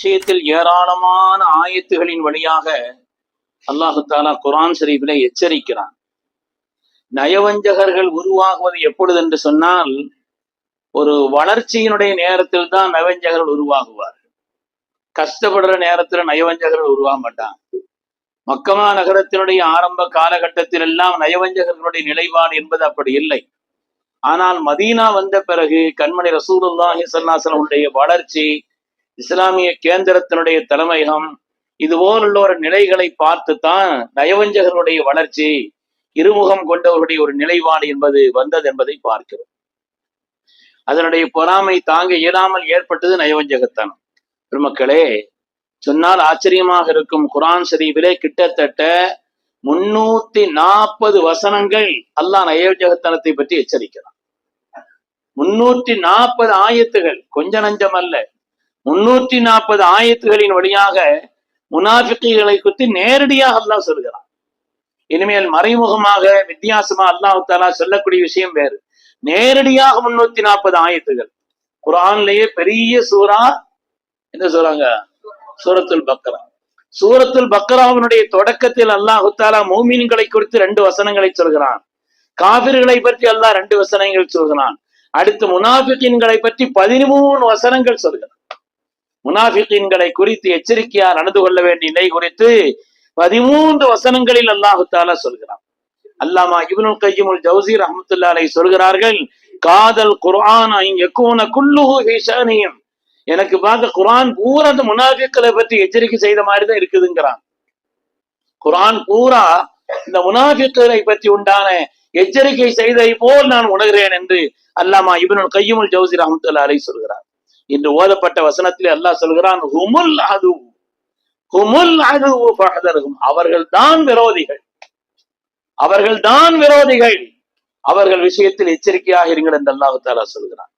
விஷயத்தில் ஏராளமான ஆயத்துகளின் வழியாக அல்லாஹு தாலா குரான் ஷரீஃபிலே எச்சரிக்கிறான். நயவஞ்சகர்கள் உருவாகுவது எப்பொழுது என்று சொன்னால் ஒரு வளர்ச்சியினுடைய நேரத்தில் தான் நயவஞ்சகர்கள் உருவாகுவார்கள். கஷ்டப்படுற நேரத்துல நயவஞ்சகர்கள் உருவாக மாட்டாங்க. மக்கமா நகரத்தினுடைய ஆரம்ப காலகட்டத்தில் எல்லாம் நயவஞ்சகர்களுடைய நிலைப்பாடு என்பது அப்படி இல்லை. ஆனால் மதீனா வந்த பிறகு கண்மணி ரசூலுல்லாஹி சல்லாசனுடைய வளர்ச்சி இஸ்லாமிய கேந்திரத்தினுடைய தலைமையகம் இது போலுள்ள ஒரு நிலைகளை பார்த்துத்தான் நயவஞ்சகர்களுடைய வளர்ச்சி இருமுகம் கொண்டவருடைய ஒரு நிலைப்பாடு என்பது வந்தது என்பதை பார்க்கிறோம். அதனுடைய பொறாமை தாங்க இயலாமல் ஏற்பட்டது நயவஞ்சகத்தனம். பெருமக்களே சொன்னால் ஆச்சரியமாக இருக்கும் குரான் ஷரீஃபிலே கிட்டத்தட்ட முன்னூத்தி நாற்பது வசனங்கள் அல்லாஹ் நயவஞ்சகத்தனத்தை பற்றி எச்சரிக்கிறான். முன்னூத்தி நாற்பது ஆயத்துகள் கொஞ்ச நஞ்சம் அல்ல முன்னூத்தி நாற்பது ஆயத்துகளின் வழியாக முனாஃபிக்குகளை குறித்து நேரடியாக அல்லாஹ் சொல்கிறான். இனிமேல் மறைமுகமாக வித்தியாசமா அல்லாஹு தாலா சொல்லக்கூடிய விஷயம் வேறு. நேரடியாக முன்னூத்தி நாற்பது ஆயத்துகள். குரான்லயே பெரிய சூறா என்ன சொல்றாங்க? சூரத்துல் பக்ரா. சூரத்துல் பக்ராவினுடைய தொடக்கத்தில் அல்லாஹு தாலா மௌமீன்களை குறித்து ரெண்டு வசனங்களை சொல்கிறான். காவிர்களை பற்றி அல்லாஹ் ரெண்டு வசனங்கள் சொல்கிறான். அடுத்து முனாஃபிகின்களை பற்றி பதிமூணு வசனங்கள் சொல்கிறான். முனாஃபிகின்களை குறித்து எச்சரிக்கையா நடந்து கொள்ள வேண்டிய நிலை குறித்து பதிமூன்று வசனங்களில் அல்லாஹு தாலா சொல்கிறான். அல்லாமா இபுல் கையமுல் ஜவுசி ரஹமத்துல்லா அலை சொல்கிறார்கள் காதல் குர்ஆன் எக்கூன குல்லுஹு ஹிஷானியம் எனக்கு பார்க்க குர்ஆன் பூரா அந்த முனாஃபிக்களை பற்றி எச்சரிக்கை செய்த மாதிரி தான் இருக்குதுங்கிறான். குர்ஆன் பூரா இந்த முனாஃபிக்களை பற்றி உண்டான எச்சரிக்கை செய்ததை போல் நான் உணர்கிறேன் என்று அல்லாமா இப்னுல் கையமுல் ஜவுசி ரஹமத்துல்லா அலை சொல்கிறார். இன்று ஓதப்பட்ட வசனத்தில் அல்லாஹ் சொல்கிறான் ஹுமுல் அது ஹுமுல் அது அவர்கள் தான் விரோதிகள். அவர்கள் தான் விரோதிகள். அவர்கள் விஷயத்தில் எச்சரிக்கையாக இருங்கள் என்று அல்லாஹு தாலா சொல்கிறான்.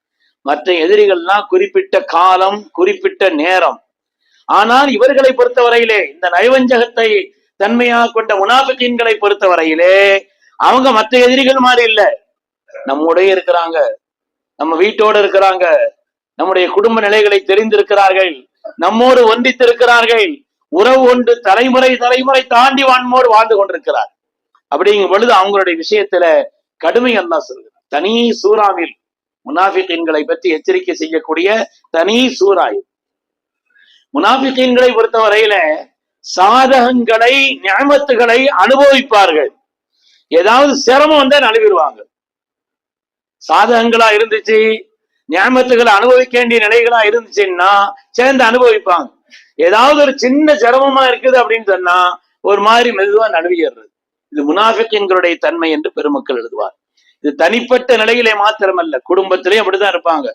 மற்ற எதிரிகள்லாம் குறிப்பிட்ட காலம் குறிப்பிட்ட நேரம். ஆனால் இவர்களை பொறுத்தவரையிலே இந்த நயவஞ்சகத்தை தன்மையாக கொண்ட முனாபிக்கீன்களை பொறுத்தவரையிலே அவங்க மற்ற எதிரிகள் மாதிரி இல்ல. நம்முடைய இருக்கிறாங்க. நம்ம வீட்டோடு இருக்கிறாங்க. நம்முடைய குடும்ப நிலைகளை தெரிந்திருக்கிறார்கள். நம்மோடு ஒன்றித்திருக்கிறார்கள். உறவு ஒன்று தலைமுறை தலைமுறை தாண்டி வான்மோடு வாழ்ந்து கொண்டிருக்கிறார். அப்படிங்கும் பொழுது அவங்களுடைய விஷயத்துல கடுமை அல்லா சொல்கிறார். தனி சூறாவில் முனாஃபிகீன்களை பற்றி எச்சரிக்கை செய்யக்கூடிய தனி சூறாய் முனாஃபிகீன்களை பொறுத்தவரையில சாதகங்களை ஞாபத்துகளை அனுபவிப்பார்கள். ஏதாவது சிரமம் வந்தா நழுவிடுவாங்க. சாதகங்களா இருந்துச்சு ஞாபகத்துகளை அனுபவிக்க வேண்டிய நிலைகளா இருந்துச்சுன்னா சேர்ந்து அனுபவிப்பாங்க. ஏதாவது ஒரு சின்ன சிரமமா இருக்குது அப்படின்னு சொன்னா ஒரு மாதிரி மெதுவா நழுவிடுறது இது முனாஃபிக்கின்களுடைய தன்மை என்று பெருமக்கள் எழுதுவார். இது தனிப்பட்ட நிலையிலே மாத்திரமல்ல குடும்பத்திலேயும் அப்படித்தான் இருப்பாங்க.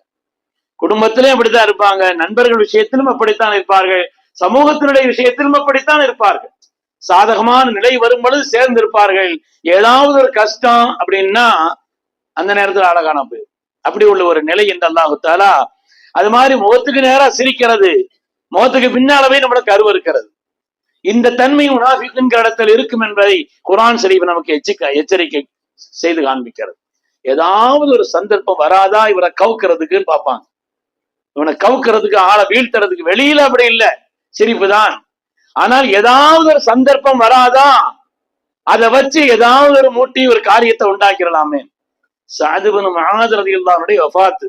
குடும்பத்திலையும் அப்படித்தான் இருப்பாங்க நண்பர்கள் விஷயத்திலும் அப்படித்தான் இருப்பார்கள் சமூகத்தினுடைய விஷயத்திலும் அப்படித்தான் இருப்பார்கள். சாதகமான நிலை வரும் பொழுது சேர்ந்து இருப்பார்கள் ஏதாவது ஒரு கஷ்டம் அப்படின்னா அந்த நேரத்தில் அழகான போயிடும் அப்படி உள்ள ஒரு நிலை என்று அல்லாஹுத்தாலா அது மாதிரி முகத்துக்கு நேரா சிரிக்கிறது. முகத்துக்கு பின்னாலவே நம்மளுக்கு அருவ இருக்கிறது. இந்த தன்மை முனாஃபிக்கின்ற இடத்தில் இருக்கும் என்பதை குரான் ஷரீஃப் நமக்கு எச்சிக்க எச்சரிக்கை செய்து காண்பிக்கிறது. ஏதாவது ஒரு சந்தர்ப்பம் வராதா இவரை கவுக்கிறதுக்குன்னு பார்ப்பாங்க. இவனை கவுக்கிறதுக்கு ஆளை வீழ்த்துறதுக்கு வெளியில அப்படி இல்லை. சிரிப்பு தான். ஆனால் ஏதாவது ஒரு சந்தர்ப்பம் வராதா அதை வச்சு ஏதாவது ஒரு மூட்டி ஒரு காரியத்தை உண்டாக்கிடலாமே சாதுபனு மகாதரதி இல்லாருடைய வஃபாத்து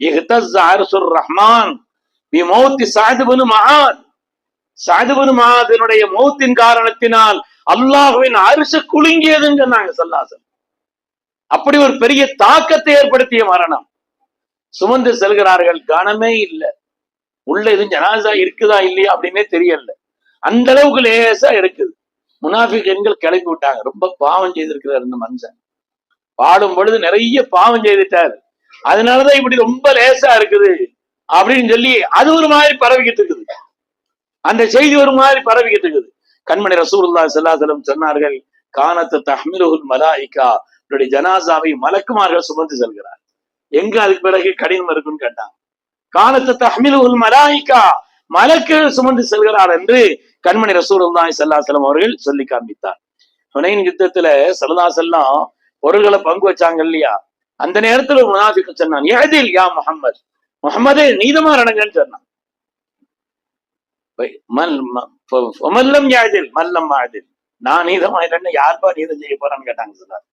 இஹ்தஸ் அரசுர் ரஹ்மான் பி மௌத்தி சாதுபனு மகாத் சாதுபனு மகாதனுடைய மௌத்தின் காரணத்தினால் அல்லாஹுவின் அரிசு குலுங்கியதுங்க சொன்னாங்க சல்லாசன் அப்படி ஒரு பெரிய தாக்கத்தை ஏற்படுத்திய மரணம். சுமந்து செல்கிறார்கள் கனமே இல்லை. உள்ள எதுவும் ஜனாசா இருக்குதா இல்லையா அப்படின்னே தெரியல. அந்த அளவுக்கு லேசா இருக்குது. முனாஃபிக் எண்கள் கிளம்பி விட்டாங்க. ரொம்ப பாவம் செய்திருக்கிறார் இந்த மனுஷன். பாடும் பொழுது நிறைய பாவம் செய்துட்டார். அதனாலதான் இப்படி ரொம்ப லேசா இருக்குது அப்படின்னு சொல்லி அது ஒரு மாதிரி பரவிக்கிட்டு இருக்குது. அந்த செய்தி ஒரு மாதிரி பரவிக்கிட்டு இருக்குது. கண்மணி ரசூல்லா செல்லாசலம் சொன்னார்கள் கானத்து தஹ்மிருகுல் மலாயிகா. அவருடைய ஜனாசாவை மலக்குமார்கள் சுமந்து செல்கிறார். எங்க அதுக்கு பிறகு கடினம் இருக்குன்னு கேட்டான் காலத்து தஹ்மிலுல் மலாயிகா. மலக்குகள் சுமந்து செல்கிறார் என்று கண்மணி ரசூலுல்லாஹி செல்லாசலம் அவர்கள் சொல்லி காண்பித்தார். ஹுனைன் யுத்தத்துல சல்லா செல்லம் பொருள்களை பங்கு வச்சாங்க இல்லையா? அந்த நேரத்துல ஒரு முனாஃபிக்கு சொன்னான் ஏதில் யா முகம்மது முகமதே நீதமா நடங்கன்னு சொன்னான். மல்லம் யாதில் மல்லம் மாதில் நான் நீதமாயிட்டேன்னு யார்ப்பா நீதம் செய்ய போறான்னு கேட்டாங்க சொன்னார்.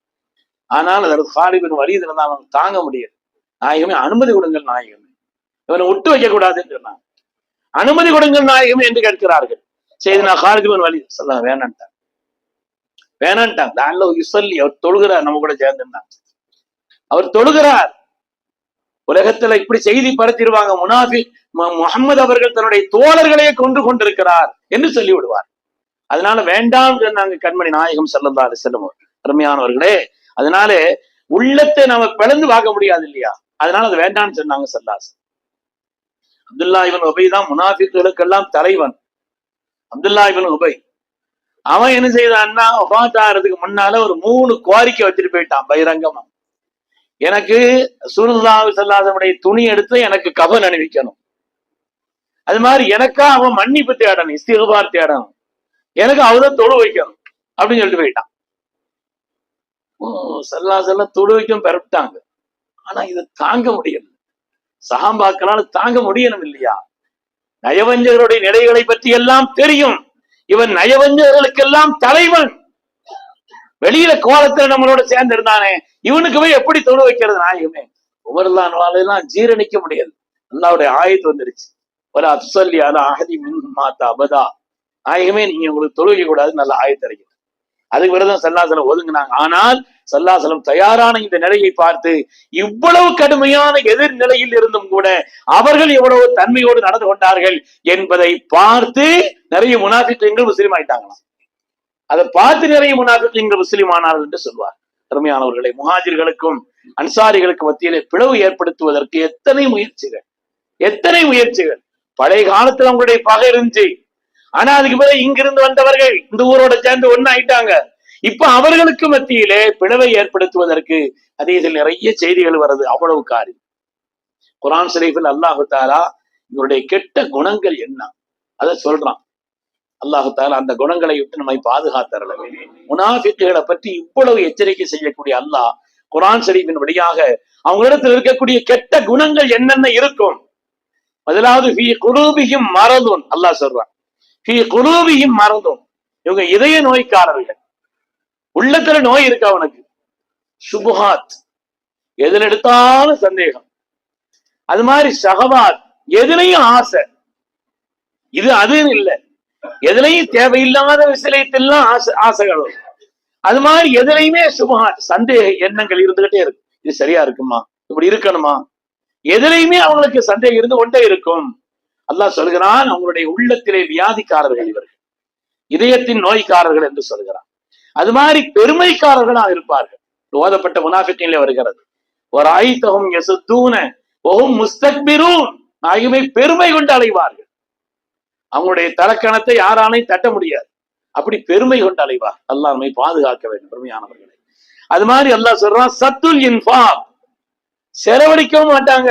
ஆனால் அதற்கு காலிபின் வழி இருந்தால் அவன் தாங்க முடியாது நாயகமே அனுமதி கொடுங்கள் நாயகமே. இவனை விட்டு வைக்க கூடாதுன்னு சொன்னாங்க. அனுமதி கொடுங்கள் நாயகமே என்று கேட்கிறார்கள். சரி நான் காலிபின் வழி சொல்ல வேணான்ட்டான். வேணான்ட்டான் தான்ல யுசல்லி அவர் தொழுகிறார் நம்ம கூட சேர்ந்துருந்தாங்க அவர் தொழுகிறார். உலகத்துல இப்படி செய்தி பரத்திடுவாங்க. முனாஃபி முகமது அவர்கள் தன்னுடைய தோழர்களையே கொண்டு கொண்டிருக்கிறார் என்று சொல்லி விடுவார் அதனால வேண்டாம் சொன்னாங்க கண்மணி நாயகம் செல்லந்தா செல்லும் அருமையானவர்களே அதனால உள்ளத்தை நாம பிளந்து பார்க்க முடியாது இல்லையா? அதனால அது வேண்டாம்னு சொன்னாங்க சல்லாஸ் அப்துல்லா இவன் உபை தான் முனாஃபிக்களுக்கெல்லாம் தலைவன். அப்துல்லா இவன் உபை அவன் என்ன செய்தான்னா ஒபாத்தாகிறதுக்கு முன்னால ஒரு மூணு கோரிக்கை வச்சுட்டு போயிட்டான் பகிரங்கமா. எனக்கு சுருல்லாவு செல்லாதவனுடைய துணி எடுத்து எனக்கு கபன் அணிவிக்கணும். அது மாதிரி எனக்கா அவன் மன்னிப்பு தேடணும் இஸ்திகபார் தேடணும். எனக்கு அவதான் தொழு வைக்கணும் அப்படின்னு சொல்லிட்டு போயிட்டான். செல்லா தொழு வைக்கும் பிறப்பிட்டாங்க. ஆனா இதை தாங்க முடியல. சகாம்பாக்களால் தாங்க முடியணும் இல்லையா? நயவஞ்சகருடைய நிலைகளை பற்றி எல்லாம் தெரியும். இவன் நயவஞ்சர்களுக்கெல்லாம் தலைவன். வெளியில கோலத்துல நம்மளோட சேர்ந்து இருந்தானே இவனுக்கு போய் எப்படி தொழு வைக்கிறது நாயகமே? உமர்லான் வாழையெல்லாம் ஜீரணிக்க முடியாது. அல்லாவுடைய ஆயத்து வந்துருச்சு. ஒரு அப்சல்லி அல அகதி மின் மாத்தா அபதா. நாயகமே நீங்க உங்களுக்கு தொழுகை கூடாது நல்ல ஆயத்தரைக்கும் அதுக்கு பிறகுதான் சல்லாசலம் ஒதுங்கினாங்க. ஆனால் சல்லாசலம் தயாரான இந்த நிலையை பார்த்து இவ்வளவு கடுமையான எதிர்நிலையில் இருந்தும் கூட அவர்கள் எவ்வளவு தன்மையோடு நடந்து கொண்டார்கள் என்பதை பார்த்து நிறைய முனாஃபிக்கங்கள் முஸ்லீம் ஆயிட்டாங்களாம். அதை பார்த்து நிறைய முனாஃபிக்கங்கள் முஸ்லீம் ஆனார்கள் என்று சொல்வார். அருமையானவர்களை முஹாஜிர்களுக்கும் அன்சாரிகளுக்கு மத்தியிலே பிளவு ஏற்படுத்துவதற்கு எத்தனை முயற்சிகள்? எத்தனை முயற்சிகள்? பழைய காலத்துல அவங்களுடைய பகை இருந்துச்சு. ஆனா அதுக்கு பிறகு இங்கிருந்து வந்தவர்கள் இந்த ஊரோட சேர்ந்து ஒன்னு ஆயிட்டாங்க இப்ப அவர்களுக்கு மத்தியிலே பிளவை ஏற்படுத்துவதற்கு அதே இதில் நிறைய செய்திகள் வருது. அவ்வளவு காரி குரான் ஷரீஃபில் அல்லாஹு தாலா இவருடைய கெட்ட குணங்கள் என்ன? அதை சொல்றான். அல்லாஹு தாலா அந்த குணங்களை விட்டு நம்மை பாதுகாத்தரல முனாஃபிக்குகளை பற்றி இவ்வளவு எச்சரிக்கை செய்யக்கூடிய அல்லாஹ் குரான் ஷரீஃபின் வழியாக அவங்களிடத்தில் இருக்கக்கூடிய கெட்ட குணங்கள் என்னென்ன இருக்கும்? முதலாவது குரூபியும் மறந்தும் அல்லாஹ் சொல்றான். ஃபி மறந்தும் இவங்க இதய நோய்க்காரர்கள். உள்ளத்துல நோய் இருக்கு அவனுக்கு சுபுஹாத். எதுல எடுத்தாலும் சந்தேகம். அது மாதிரி சகவாத். எதுலையும் ஆசை. இது அதுன்னு இல்லை. எதுலையும் தேவையில்லாத விஷயத்தெல்லாம் ஆசை ஆசைகள் அது மாதிரி எதுலையுமே சுபஹாத் சந்தேக எண்ணங்கள் இருந்துகிட்டே இருக்கு இது சரியா இருக்குமா? இப்படி இருக்கணுமா? எதுலையுமே அவங்களுக்கு சந்தேகம் இருந்து கொண்டே இருக்கும். அல்லாஹ் சொல்கிறான் அவங்களுடைய உள்ளத்திலே வியாதிக்காரர்கள் இவர்கள். இதயத்தின் நோய்க்காரர்கள் என்று சொல்கிறான். அது மாதிரி பெருமைக்காரர்களா இருப்பார்கள். ஓதப்பட்ட முனாஃபிக்கிலே வருகிறது. ஒரு ஆயுத்தகம் எசுத்தூன முஸ்தக்பிரூன். ஆகியவை பெருமை கொண்டு அலைவார்கள். அவங்களுடைய தலக்கணத்தை யாராலையும் தட்ட முடியாது. அப்படி பெருமை கொண்டு அலைவார். அல்லாஹ் நம்மை பாதுகாக்க வேண்டும் பெருமையானவர்களை. அது மாதிரி அல்லாஹ் சொல்றான் சத்துல் இன்ஃபா செலவழிக்கவும் மாட்டாங்க.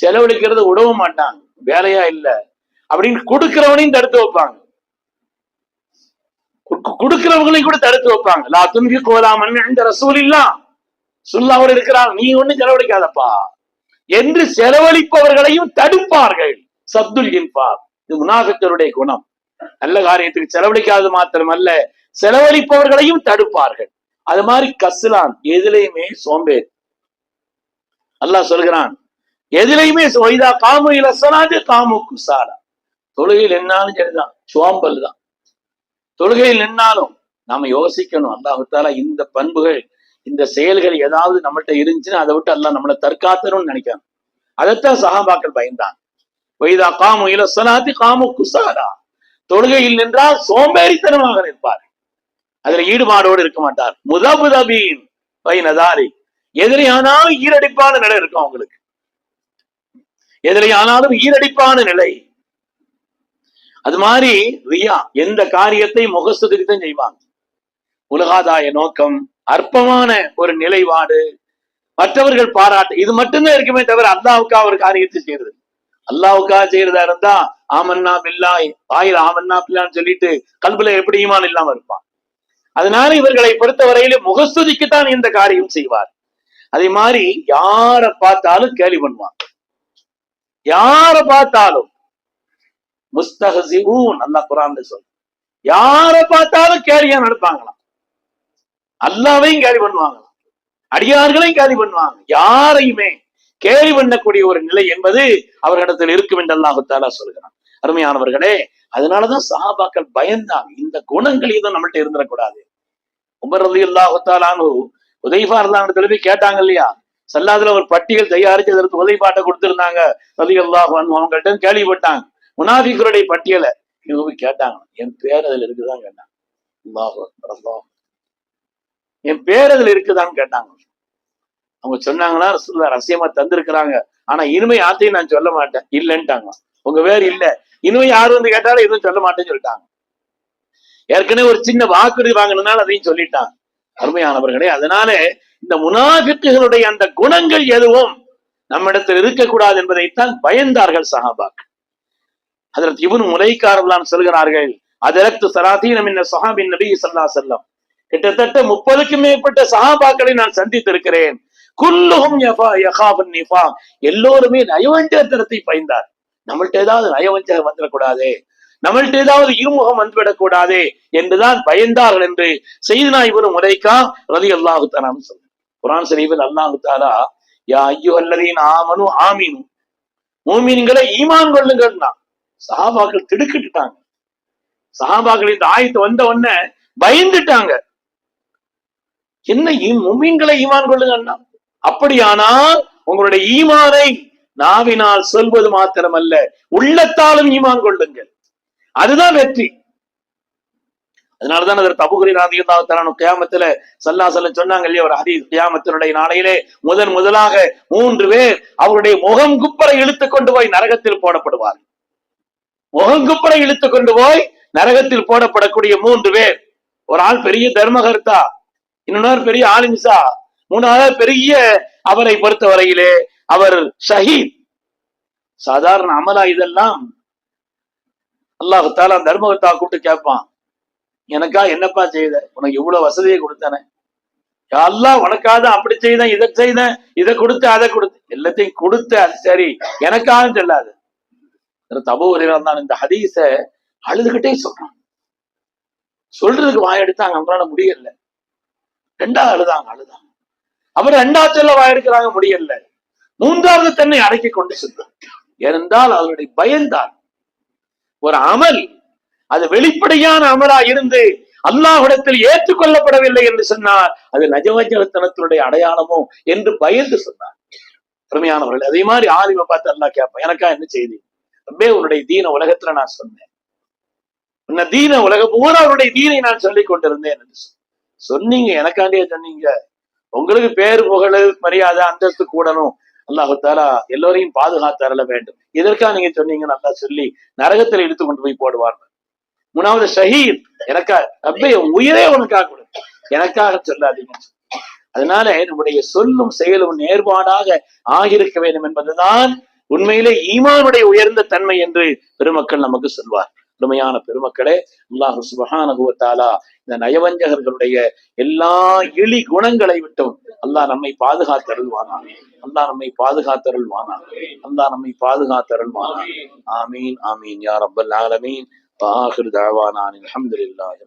செலவழிக்கிறது விடவும் மாட்டாங்க. வேலையா இல்ல. அப்படின்னு கொடுக்கிறவனையும் தடுத்து வைப்பாங்க. கொடுக்கிறவங்களையும் கூட தடுத்து வைப்பாங்க. லா துன்பி கோலாமன் இந்த ரசூல் இல்லா சுல்லாவோட இருக்கிறாங்க. நீ ஒண்ணும் செலவழிக்காதப்பா. என்று செலவழிப்பவர்களையும் தடுப்பார்கள். சப்துல் என்பார் இது முனாஃபிக்கருடைய குணம். நல்ல காரியத்துக்கு செலவழிக்காது மாத்திரமல்ல செலவழிப்பவர்களையும் தடுப்பார்கள். அது மாதிரி கஸ்லான் எதுலையுமே சோம்பேறி. அல்லாஹ் சொல்கிறான் எதுலையுமே வைதா காமு இலசனாது காமு குசாரா தொழுகையில் என்னாலும் சரிதான் சுவாம்பல் தான். தொழுகையில் நின்னாலும் நாம யோசிக்கணும் அல்லாஹால இந்த பண்புகள் இந்த செயல்கள் ஏதாவது நம்மள்கிட்ட இருந்துச்சுன்னா அதை விட்டு எல்லாம் நம்மளை தற்காத்தணும்னு நினைக்கணும். அதைத்தான் சகாபாக்கள் பயந்தான் வைதா காமு இலசனாதி காமு குசாரா தொழுகையில் நின்றால் சோம்பேறித்தனமாக நிற்பார். அதுல ஈடுபாடோடு இருக்க மாட்டார். முதபுதபீன் வைனதாரி எதிரியானாலும் ஈரடிப்பான நிலை இருக்கும் அவங்களுக்கு. எதிரியானாலும் ஈரடிப்பான நிலை. அது மாதிரி ரியா எந்த காரியத்தை முகஸ்துதிக்கு தான் செய்வாங்க. உலகாதாய நோக்கம் அற்பமான ஒரு நிலைப்பாடு மற்றவர்கள் பாராட்டு இது மட்டும்தான் இருக்குமே தவிர அல்லாவுக்கா ஒரு காரியத்தை செய்யறது. அல்லாவுக்கா செய்யறதா இருந்தா ஆமன்னா பில்லாய் வாயில் ஆமன்னா பில்லான்னு சொல்லிட்டு கல்புல எப்படி ஈமான் இல்லாம இருப்பான். அதனால இவர்களை பொறுத்தவரையில முகஸ்துதிக்குத்தான் இந்த காரியம் செய்வார். அதே மாதிரி யாரை பார்த்தாலும் கேலி பண்ணுவான் யாரை பார்த்தாலும்? முஸ்தஹசிஊன் நல்லா குரான் சொல்லு யாரை பார்த்தாலும் கேலியா நடப்பாங்களாம். அல்லாவையும் கேலி பண்ணுவாங்களாம். அடியார்களையும் கேலி பண்ணுவாங்க. யாரையுமே கேலி பண்ணக்கூடிய ஒரு நிலை என்பது அவர்களிடத்தில் இருக்கும் என்று அல்லாஹாலா சொல்கிறான். அருமையானவர்களே அதனாலதான் சஹாபாக்கள் பயந்தாங்க. இந்த குணங்கள் எதுவும் நம்மள்ட்ட இருந்துடக்கூடாது. உமர் ரலி அல்லாஹு தாலானு இருந்தாங்க போய் கேட்டாங்க இல்லையா? சல்லாதுல ஒரு பட்டியல் தயாரிச்சு அதற்கு உதவிப்பாட்டை கொடுத்திருந்தாங்க. அல்லாஹ் அவங்கள்ட்ட கேள்விப்பட்டாங்க. முனாஃபிகருடைய பட்டியலை. இவங்க போய் கேட்டாங்க. என் பேர் அதுல இருக்குதான் கேட்டாங்க. என் பேர் அதுல இருக்குதான்னு கேட்டாங்க. அவங்க சொன்னாங்கன்னா ரசூலுல்லாஹ் ரகசியமா தந்திருக்கிறாங்க. ஆனா இனிமே யாத்தையும் நான் சொல்ல மாட்டேன். இல்லைன்ட்டாங்க. உங்க பேர் இல்ல. இனிமே யாரு வந்து கேட்டாலும் எதுவும் சொல்ல மாட்டேன்னு சொல்லிட்டாங்க. ஏற்கனவே ஒரு சின்ன வாக்குறுதி வாங்கினால அதையும் சொல்லிட்டாங்க. அருமையானவர்களே அதனால இந்த முனாஃபிக்குகளுடைய அந்த குணங்கள் எதுவும் நம்மிடத்தில் இருக்கக்கூடாது என்பதைத்தான் பயந்தார்கள் சஹாபாக் அதற்கு இவனு முலைக்காரர்களான் சொல்கிறார்கள் அதற்கு சராதீனம் என்ன சஹாபின் நபி சல்லா செல்லம் கிட்டத்தட்ட முப்பதுக்கும் மேற்பட்ட சஹாபாக்களை நான் சந்தித்திருக்கிறேன். குல்லுஹும் எல்லோருமே நயவஞ்சகத்தனத்தை பயந்தார். நம்மள்ட்ட ஏதாவது நயவஞ்சகம் வந்துடக்கூடாது. நம்மள்ட்ட ஏதாவது இருமுகம் வந்துவிடக்கூடாதே என்றுதான் பயந்தார்கள் என்று செய்தினா இவரு முறைக்கா ரதி அல்லாஹு தனாம் சொல்ற குரான் ஷரீஃபில் அல்லாஹு தாலா யா ஐயோ அல்லதீன் ஆமனு ஆமீனு. மூமீன்களை ஈமான் கொள்ளுங்கள்னா சஹாபாக்கள் திடுக்கிட்டுட்டாங்க. சஹாபாக்கள் இந்த ஆயத்து வந்த உடனே பயந்துட்டாங்க. என்ன முமீன்களை ஈமான் கொள்ளுங்கன்னா அப்படியானால் உங்களுடைய ஈமானை நாவினால் சொல்வது மாத்திரமல்ல உள்ளத்தாலும் ஈமான் கொள்ளுங்கள். அதுதான் வெற்றி. அதனாலதான் அதற்கு அபுகுரி ராதியத்தான கியாமத்துல சல்லா சொல்ல சொன்னாங்க இல்லையா? ஒரு ஹதீஸ் கியாமத்தினுடைய நாளையிலே முதன் முதலாக மூன்று பேர் அவருடைய முகம் குப்பரை இழுத்து கொண்டு போய் நரகத்தில் போடப்படுவார் முகம் குப்பரை இழுத்து கொண்டு போய் நரகத்தில் போடப்படக்கூடிய மூன்று பேர். ஒரு ஆள் பெரிய தர்மகர்த்தா இன்னொரு பெரிய ஆலிம்சா மூணாவது பெரிய அவரை பொறுத்தவரையிலே அவர் ஷஹீத். சாதாரண அமலா இதெல்லாம் அல்லாஹு தாலா தர்மகர்த்தா கூப்பிட்டு கேட்பான். எனக்கா என்னப்பா செய்த? உனக்கு இவ்வளவு வசதியை கொடுத்தானே. எல்லாம் உனக்காக அப்படி செய்தேன் இதை செய்தேன் இதை கொடுத்து அதை கொடுத்து. எல்லாத்தையும் கொடுத்து அது சரி. எனக்காக செல்லாது. தபு தான் இந்த ஹதீச அழுதுகிட்டே சொல்றான் சொல்றதுக்கு வாயெடுத்தாங்க அவங்களால முடியல. ரெண்டாவது அழுதாங்க அழுதாங்க. அவர் ரெண்டாவது சொல்ல வாயெடுக்கிறாங்க முடியல. மூன்றாவது தன்னை அடக்கி கொண்டு சென்றார். ஏனென்றால் அவருடைய பயந்தான் ஒரு அமல் அது வெளிப்படையான அமலா இருந்து அல்லாஹிடத்தில் ஏற்றுக்கொள்ளப்படவில்லை என்று சொன்னார் அது நஜவஞ்சகத்தனத்தினுடைய அடையாளமோ என்று பயந்து சொன்னார். பெருமையானவர்கள் அதே மாதிரி ஆலிமை பார்த்து அல்லாஹ் கேட்பேன் எனக்கா என்ன செய்தி? அப்படியே உன்னுடைய தீன உலகத்துல நான் சொன்னேன். உன்ன தீன உலக பூரா அவருடைய தீனை நான் சொல்லிக் கொண்டிருந்தேன் என்று சொன்னீங்க எனக்காண்டியே சொன்னீங்க. உங்களுக்கு பேர் புகழ் மரியாதை அந்தஸ்து கூடணும். அல்லாஹு தாலா எல்லோரையும் பாதுகாத்தரல வேண்டும். இதற்காக நீங்க சொன்னீங்க நல்லா சொல்லி நரகத்தில் இழுத்து கொண்டு போய் போடுவார் மூணாவது ஷஹீத். எனக்கா ரப்பே உயிரே உனக்காக கொடு. எனக்காக சொல்லாதீங்க. அதனால நம்முடைய சொல்லும் செயலும் நேர்பாடாக ஆகியிருக்க வேண்டும் என்பதுதான் உண்மையிலே ஈமானுடைய உயர்ந்த தன்மை என்று பெருமக்கள் நமக்கு சொல்வார். பெருமையான பெருமக்களே அல்லாஹு சுபஹானகுவத்தாலா இந்த நயவஞ்சகர்களுடைய எல்லா இழி குணங்களை விட்டும் அல்லாஹ் நம்மை பாதுகாத்தருள்வானா அல்லாஹ் நம்மை பாதுகாத்தருள்வானா அல்லாஹ் நம்மை பாதுகாத்தருள்வானா ஆமீன் ஆமீன். யார் அப்பல் ஆலமீன். வாஹிர் தாவானான் அல்ஹம்துலில்லாஹி